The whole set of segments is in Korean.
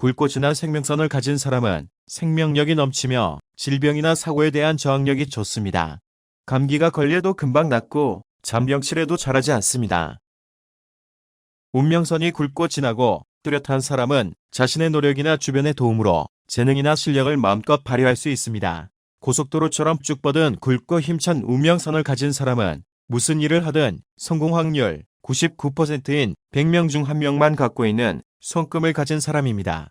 굵고 진한 생명선을 가진 사람은 생명력이 넘치며 질병이나 사고에 대한 저항력이 좋습니다. 감기가 걸려도 금방 낫고 잔병치레도 잘하지 않습니다. 운명선이 굵고 진하고 뚜렷한 사람은 자신의 노력이나 주변의 도움으로 재능이나 실력을 마음껏 발휘할 수 있습니다. 고속도로처럼 쭉 뻗은 굵고 힘찬 운명선을 가진 사람은 무슨 일을 하든 성공 확률 99%인 100명 중 1명만 갖고 있는 손금을 가진 사람입니다.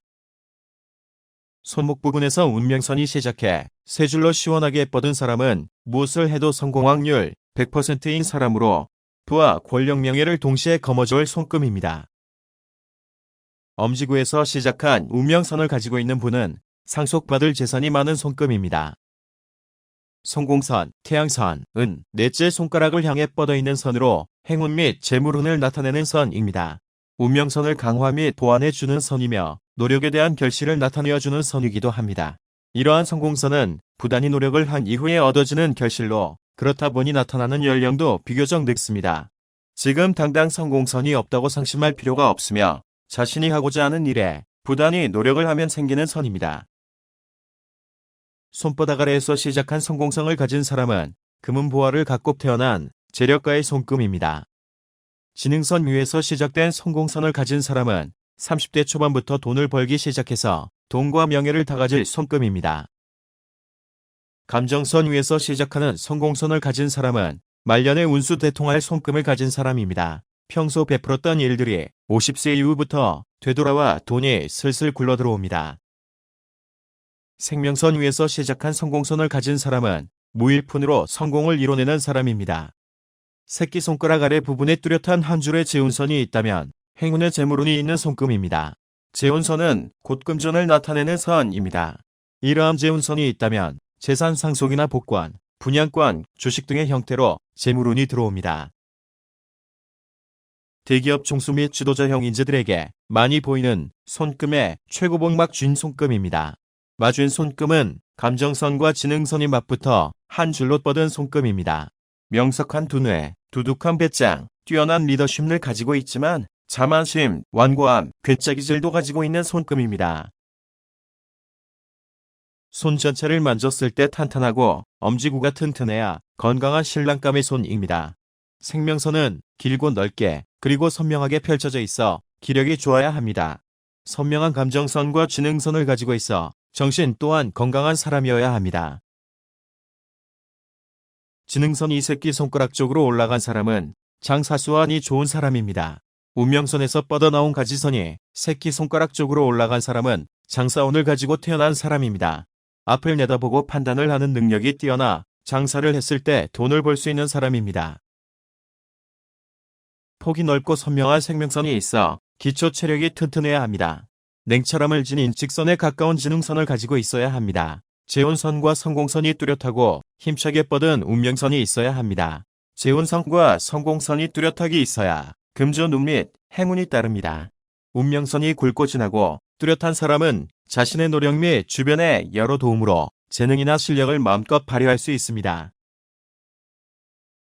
손목 부분에서 운명선이 시작해 세 줄로 시원하게 뻗은 사람은 무엇을 해도 성공 확률 100%인 사람으로 부와 권력 명예를 동시에 거머쥘 손금입니다. 엄지구에서 시작한 운명선을 가지고 있는 분은 상속받을 재산이 많은 손금입니다. 성공선, 태양선, 은, 넷째 손가락을 향해 뻗어 있는 선으로 행운 및 재물운을 나타내는 선입니다. 운명선을 강화 및 보완해주는 선이며 노력에 대한 결실을 나타내어주는 선이기도 합니다. 이러한 성공선은 부단히 노력을 한 이후에 얻어지는 결실로 그렇다 보니 나타나는 연령도 비교적 늙습니다. 지금 당장 성공선이 없다고 상심할 필요가 없으며 자신이 하고자 하는 일에 부단히 노력을 하면 생기는 선입니다. 손바닥 아래에서 시작한 성공성을 가진 사람은 금은 보화를 갖고 태어난 재력가의 손금입니다. 지능선 위에서 시작된 성공선을 가진 사람은 30대 초반부터 돈을 벌기 시작해서 돈과 명예를 다 가질 손금입니다. 감정선 위에서 시작하는 성공선을 가진 사람은 말년에 운수 대통할 손금을 가진 사람입니다. 평소 베풀었던 일들이 50세 이후부터 되돌아와 돈이 슬슬 굴러 들어옵니다. 생명선 위에서 시작한 성공선을 가진 사람은 무일푼으로 성공을 이뤄내는 사람입니다. 새끼손가락 아래 부분에 뚜렷한 한 줄의 재운선이 있다면 행운의 재물운이 있는 손금입니다. 재운선은 곧 금전을 나타내는 선입니다. 이러한 재운선이 있다면 재산 상속이나 복권, 분양권, 주식 등의 형태로 재물운이 들어옵니다. 대기업 총수 및 지도자형 인재들에게 많이 보이는 손금의 최고봉막 쥔 손금입니다. 마준 손금은 감정선과 지능선이 맞붙어 한 줄로 뻗은 손금입니다. 명석한 두뇌, 두둑한 배짱, 뛰어난 리더십을 가지고 있지만 자만심, 완고함, 괴짜기질도 가지고 있는 손금입니다. 손 전체를 만졌을 때 탄탄하고 엄지구가 튼튼해야 건강한 신랑감의 손입니다. 생명선은 길고 넓게 그리고 선명하게 펼쳐져 있어 기력이 좋아야 합니다. 선명한 감정선과 지능선을 가지고 있어 정신 또한 건강한 사람이어야 합니다. 지능선이 새끼 손가락 쪽으로 올라간 사람은 장사수완이 좋은 사람입니다. 운명선에서 뻗어나온 가지선이 새끼 손가락 쪽으로 올라간 사람은 장사운을 가지고 태어난 사람입니다. 앞을 내다보고 판단을 하는 능력이 뛰어나 장사를 했을 때 돈을 벌 수 있는 사람입니다. 폭이 넓고 선명한 생명선이 있어 기초 체력이 튼튼해야 합니다. 냉철함을 지닌 직선에 가까운 지능선을 가지고 있어야 합니다. 재혼선과 성공선이 뚜렷하고 힘차게 뻗은 운명선이 있어야 합니다. 재혼선과 성공선이 뚜렷하게 있어야 금전 운 및 행운이 따릅니다. 운명선이 굵고 진하고 뚜렷한 사람은 자신의 노력 및 주변의 여러 도움으로 재능이나 실력을 마음껏 발휘할 수 있습니다.